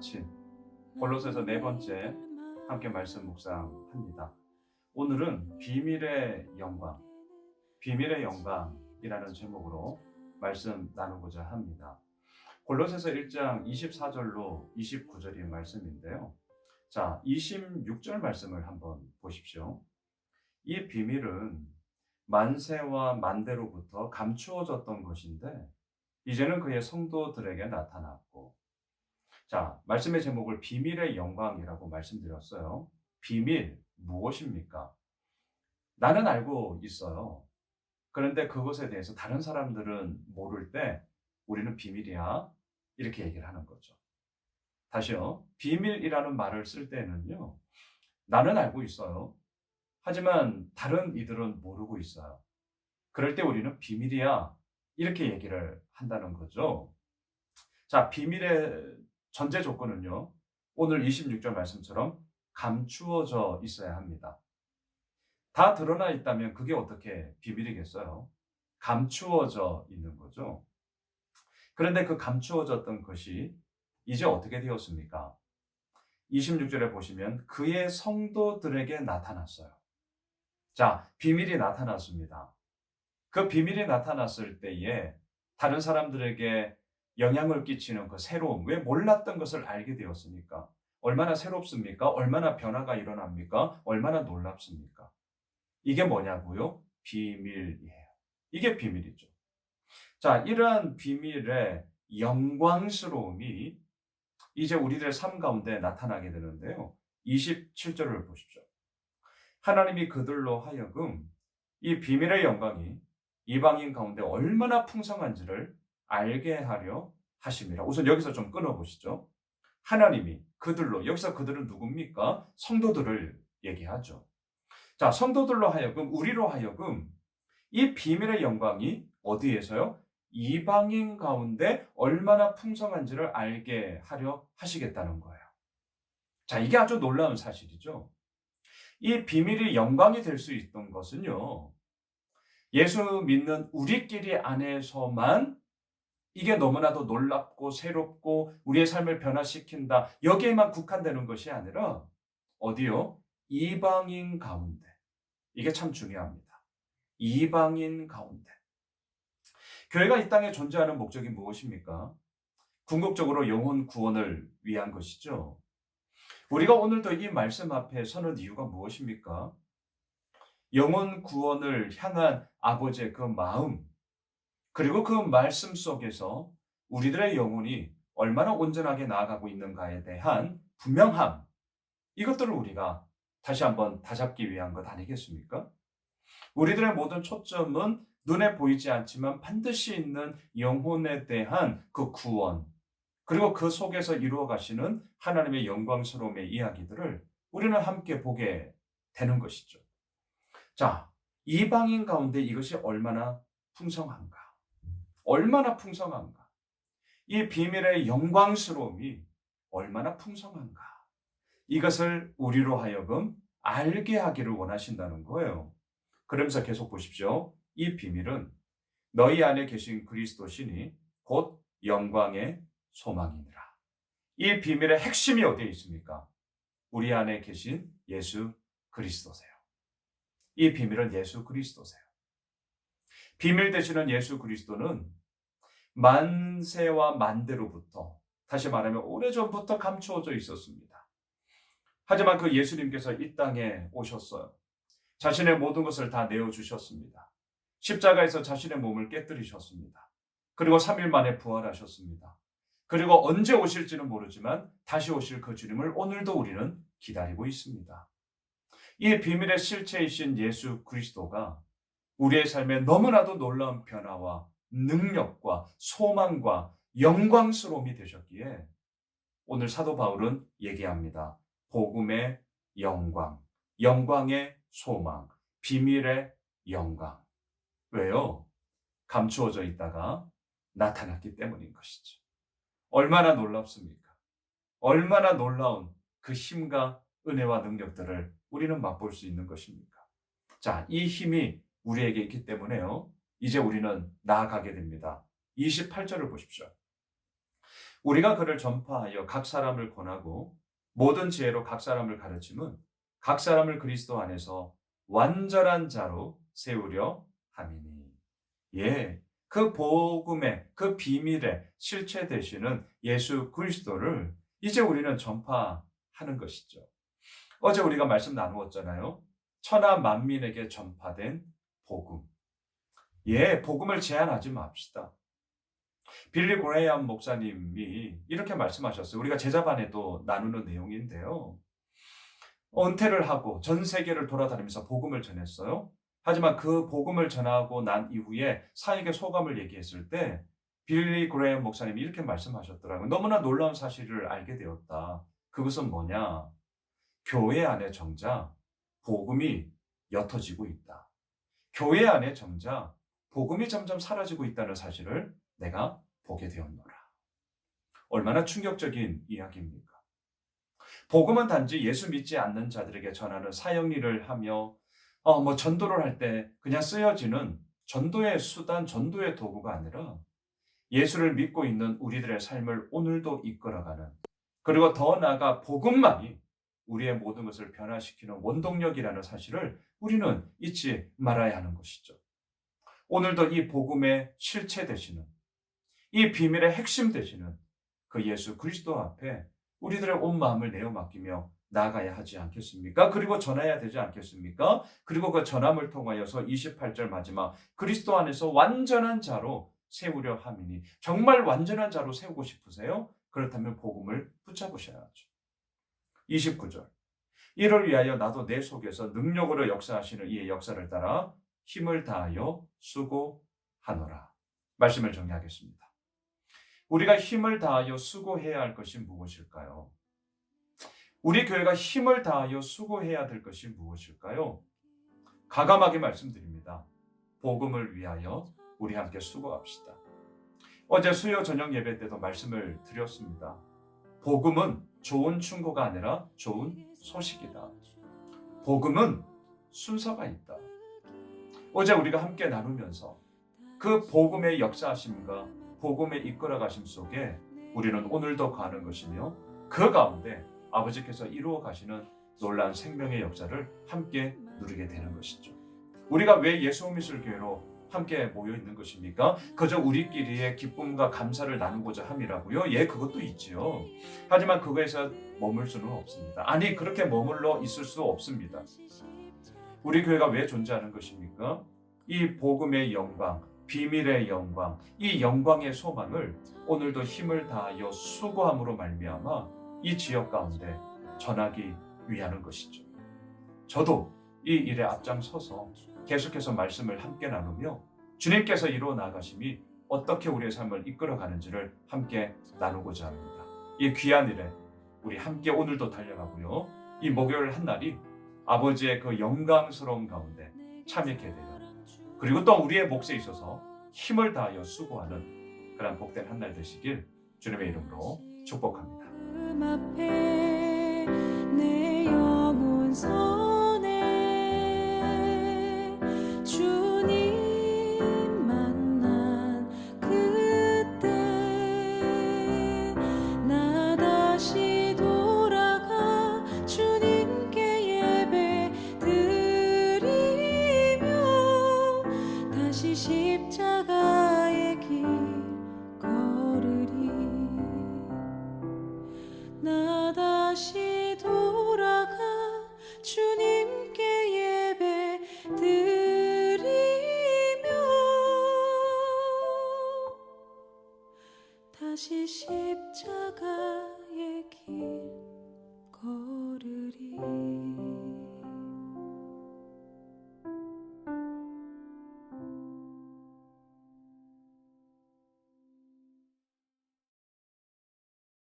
아침 골로새서 네 번째 함께 말씀 묵상합니다. 오늘은 비밀의 영광, 비밀의 영광이라는 제목으로 말씀 나누고자 합니다. 골로새서 1장 24절로 29절의 말씀인데요. 자, 26절 말씀을 한번 보십시오. 이 비밀은 만세와 만대로부터 감추어졌던 것인데 이제는 그의 성도들에게 나타났고 자, 말씀의 제목을 비밀의 영광이라고 말씀드렸어요. 비밀 무엇입니까? 나는 알고 있어요. 그런데 그것에 대해서 다른 사람들은 모를 때 우리는 비밀이야. 이렇게 얘기를 하는 거죠. 다시요. 비밀이라는 말을 쓸 때는요. 나는 알고 있어요. 하지만 다른 이들은 모르고 있어요. 그럴 때 우리는 비밀이야. 이렇게 얘기를 한다는 거죠. 자, 비밀의 전제 조건은요. 오늘 26절 말씀처럼 감추어져 있어야 합니다. 다 드러나 있다면 그게 어떻게 비밀이겠어요? 감추어져 있는 거죠. 그런데 그 감추어졌던 것이 이제 어떻게 되었습니까? 26절에 보시면 그의 성도들에게 나타났어요. 자, 비밀이 나타났습니다. 그 비밀이 나타났을 때에 다른 사람들에게 영향을 끼치는 그 새로움, 왜 몰랐던 것을 알게 되었습니까? 얼마나 새롭습니까? 얼마나 변화가 일어납니까? 얼마나 놀랍습니까? 이게 뭐냐고요? 비밀이에요. 이게 비밀이죠. 자, 이러한 비밀의 영광스러움이 이제 우리들의 삶 가운데 나타나게 되는데요. 27절을 보십시오. 하나님이 그들로 하여금 이 비밀의 영광이 이방인 가운데 얼마나 풍성한지를 알게 하려 하심이라. 우선 여기서 좀 끊어보시죠. 하나님이 그들로, 여기서 그들은 누굽니까? 성도들을 얘기하죠. 자, 성도들로 하여금, 우리로 하여금 이 비밀의 영광이 어디에서요? 이방인 가운데 얼마나 풍성한지를 알게 하려 하시겠다는 거예요. 자, 이게 아주 놀라운 사실이죠. 이 비밀이 영광이 될 수 있던 것은요, 예수 믿는 우리끼리 안에서만 이게 너무나도 놀랍고 새롭고 우리의 삶을 변화시킨다. 여기에만 국한되는 것이 아니라 어디요? 이방인 가운데. 이게 참 중요합니다. 이방인 가운데. 교회가 이 땅에 존재하는 목적이 무엇입니까? 궁극적으로 영혼 구원을 위한 것이죠. 우리가 오늘도 이 말씀 앞에 서는 이유가 무엇입니까? 영혼 구원을 향한 아버지의 그 마음, 그리고 그 말씀 속에서 우리들의 영혼이 얼마나 온전하게 나아가고 있는가에 대한 분명함, 이것들을 우리가 다시 한번 다잡기 위한 것 아니겠습니까? 우리들의 모든 초점은 눈에 보이지 않지만 반드시 있는 영혼에 대한 그 구원, 그리고 그 속에서 이루어 가시는 하나님의 영광스러움의 이야기들을 우리는 함께 보게 되는 것이죠. 자, 이방인 가운데 이것이 얼마나 풍성한가? 얼마나 풍성한가? 이 비밀의 영광스러움이 얼마나 풍성한가? 이것을 우리로 하여금 알게 하기를 원하신다는 거예요. 그러면서 계속 보십시오. 이 비밀은 너희 안에 계신 그리스도 신이 곧 영광의 소망이니라. 이 비밀의 핵심이 어디에 있습니까? 우리 안에 계신 예수 그리스도세요. 이 비밀은 예수 그리스도세요. 비밀 되시는 예수 그리스도는 만세와 만대로부터 다시 말하면 오래전부터 감추어져 있었습니다. 하지만 그 예수님께서 이 땅에 오셨어요. 자신의 모든 것을 다 내어주셨습니다. 십자가에서 자신의 몸을 깨뜨리셨습니다. 그리고 3일 만에 부활하셨습니다. 그리고 언제 오실지는 모르지만 다시 오실 그 주님을 오늘도 우리는 기다리고 있습니다. 이 비밀의 실체이신 예수 그리스도가 우리의 삶에 너무나도 놀라운 변화와 능력과 소망과 영광스러움이 되셨기에 오늘 사도 바울은 얘기합니다. 복음의 영광, 영광의 소망, 비밀의 영광. 왜요? 감추어져 있다가 나타났기 때문인 것이죠. 얼마나 놀랍습니까? 얼마나 놀라운 그 힘과 은혜와 능력들을 우리는 맛볼 수 있는 것입니까? 자, 이 힘이 우리에게 있기 때문에요. 이제 우리는 나아가게 됩니다. 28절을 보십시오. 우리가 그를 전파하여 각 사람을 권하고 모든 지혜로 각 사람을 가르침은 각 사람을 그리스도 안에서 완전한 자로 세우려 함이니. 예, 그 복음의 그 비밀의 실체 되시는 예수 그리스도를 이제 우리는 전파하는 것이죠. 어제 우리가 말씀 나누었잖아요. 천하 만민에게 전파된 복음. 예, 복음을 제한하지 맙시다. 빌리 고레이암 목사님이 이렇게 말씀하셨어요. 우리가 제자반에도 나누는 내용인데요. 은퇴를 하고 전 세계를 돌아다니면서 복음을 전했어요. 하지만 그 복음을 전하고 난 이후에 사에게 소감을 얘기했을 때 빌리 그레이엄 목사님이 이렇게 말씀하셨더라고요. 너무나 놀라운 사실을 알게 되었다. 그것은 뭐냐? 교회 안에 정작 복음이 옅어지고 있다. 교회 안에 정작 복음이 점점 사라지고 있다는 사실을 내가 보게 되었노라. 얼마나 충격적인 이야기입니까? 복음은 단지 예수 믿지 않는 자들에게 전하는 사역 일을 하며 어, 뭐 전도를 할 때 그냥 쓰여지는 전도의 수단, 전도의 도구가 아니라 예수를 믿고 있는 우리들의 삶을 오늘도 이끌어가는 그리고 더 나아가 복음만이 우리의 모든 것을 변화시키는 원동력이라는 사실을 우리는 잊지 말아야 하는 것이죠. 오늘도 이 복음의 실체 되시는 이 비밀의 핵심 되시는 그 예수 그리스도 앞에 우리들의 온 마음을 내어 맡기며 나아가야 하지 않겠습니까? 그리고 전해야 되지 않겠습니까? 그리고 그 전함을 통하여서 28절 마지막 그리스도 안에서 완전한 자로 세우려 함이니 정말 완전한 자로 세우고 싶으세요? 그렇다면 복음을 붙잡으셔야죠. 29절 이를 위하여 나도 내 속에서 능력으로 역사하시는 이의 역사를 따라 힘을 다하여 수고하노라. 말씀을 정리하겠습니다. 우리가 힘을 다하여 수고해야 할 것이 무엇일까요? 우리 교회가 힘을 다하여 수고해야 될 것이 무엇일까요? 가감하게 말씀드립니다. 복음을 위하여 우리 함께 수고합시다. 어제 수요 저녁 예배 때도 말씀을 드렸습니다. 복음은 좋은 충고가 아니라 좋은 소식이다. 복음은 순서가 있다. 어제 우리가 함께 나누면서 그 복음의 역사하심과 복음의 이끌어 가심 속에 우리는 오늘도 가는 것이며 그 가운데 아버지께서 이루어 가시는 놀라운 생명의 역사를 함께 누리게 되는 것이죠. 우리가 왜 예수 미술 교회로 함께 모여 있는 것입니까? 그저 우리끼리의 기쁨과 감사를 나누고자 함이라고요? 예, 그것도 있지요. 하지만 그거에서 머물 수는 없습니다. 아니, 그렇게 머물러 있을 수 없습니다. 우리 교회가 왜 존재하는 것입니까? 이 복음의 영광, 비밀의 영광, 이 영광의 소망을 오늘도 힘을 다하여 수고함으로 말미암아 이 지역 가운데 전하기 위하는 것이죠. 저도 이 일에 앞장서서 계속해서 말씀을 함께 나누며 주님께서 이루어 나가심이 어떻게 우리의 삶을 이끌어 가는지를 함께 나누고자 합니다. 이 귀한 일에 우리 함께 오늘도 달려가고요. 이 목요일 한 날이 아버지의 그 영광스러운 가운데 참여하게 되는 그리고 또 우리의 몫에 있어서 힘을 다하여 수고하는 그런 복된 한 날 되시길 주님의 이름으로 축복합니다. 다시 십자가의 길 걸으리. 나 다시 돌아가 주님께 예배 드리며 다시 십자가의 길